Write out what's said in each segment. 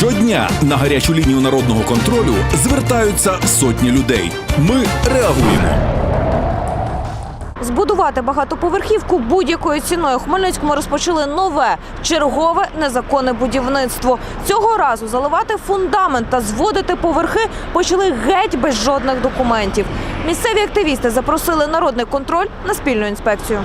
Щодня на гарячу лінію народного контролю звертаються сотні людей. Ми реагуємо. Збудувати багатоповерхівку будь-якою ціною у Хмельницькому розпочали нове чергове незаконне будівництво. Цього разу заливати фундамент та зводити поверхи почали геть без жодних документів. Місцеві активісти запросили народний контроль на спільну інспекцію.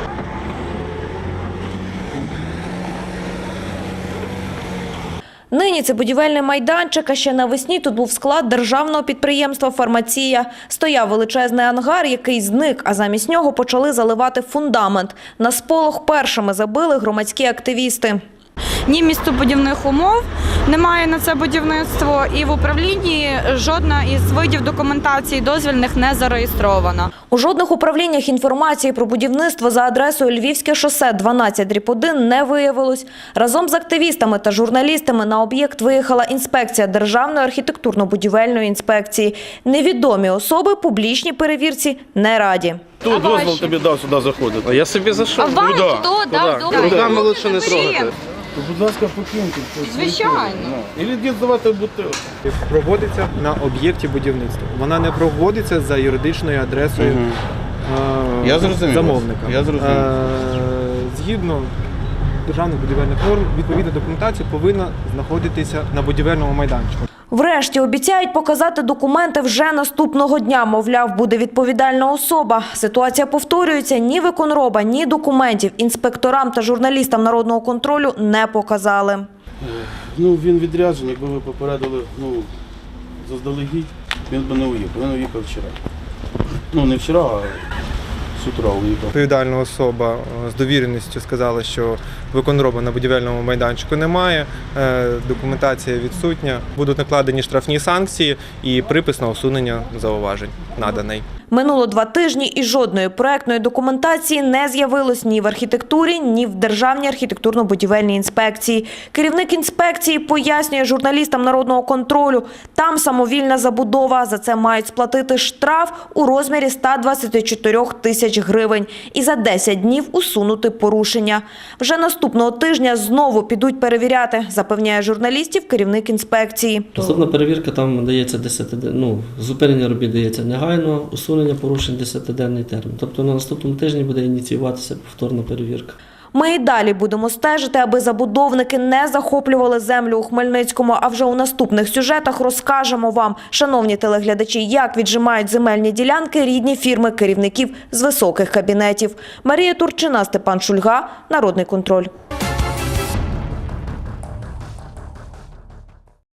Нині це будівельний майданчик, а ще навесні тут був склад державного підприємства «Фармація». Стояв величезний ангар, який зник, а замість нього почали заливати фундамент. На сполох першими забили громадські активісти. Ні містобудівних умов немає на це будівництво, і в управлінні жодна із видів документації дозвільних не зареєстрована. У жодних управліннях інформації про будівництво за адресою Львівське шосе 12 дріб 1 не виявилось. Разом з активістами та журналістами на об'єкт виїхала інспекція Державної архітектурно-будівельної інспекції. Невідомі особи публічній перевірці не раді. Хто дозвіл тобі дав сюди заходити? А я собі зайшов. вам Куда? хто дав дозвіл? Руками лучше не Чим? Трогати. Будь ласка, покиньте. Звичайно. Ілі дід здавати бутилку. проводиться на об'єкті будівництва. Вона не проводиться за юридичною адресою Мгм. е, Я зрозумів замовника. вас. Я зрозумів. Е, Згідно державних будівельних норм, відповідна документація повинна знаходитися на будівельному майданчику. Врешті обіцяють показати документи вже наступного дня. Мовляв, буде відповідальна особа. Ситуація повторюється. Ні виконроба, ні документів інспекторам та журналістам народного контролю не показали. Ну, він відряджений, якби ви попередили, ну, заздалегідь, він би не уїхав. Він уїхав вчора. Ну, не вчора, а утра уїхав. Відповідальна особа е, з довіреністю сказала, що виконроба на будівельному майданчику немає, е, документація відсутня, будуть накладені штрафні санкції і припис на усунення зауважень наданий. Минуло два тижні і жодної проектної документації не з'явилось ні в архітектурі, ні в Державній архітектурно-будівельній інспекції. Керівник інспекції пояснює журналістам народного контролю, там самовільна забудова, за це мають сплатити штраф у розмірі 124 тисяч гривень і за 10 днів усунути порушення. Вже наступного тижня знову підуть перевіряти, запевняє журналістів керівник інспекції. Наступна перевірка там дається 10 ну, зупинення робіт дається негайно, усунення порушень 10-денний термін. Тобто на наступному тижні буде ініціюватися повторна перевірка. Ми і далі будемо стежити, аби забудовники не захоплювали землю у Хмельницькому. А вже у наступних сюжетах розкажемо вам, шановні телеглядачі, як віджимають земельні ділянки рідні фірми керівників з високих кабінетів. Марія Турчина, Степан Шульга, Народний контроль.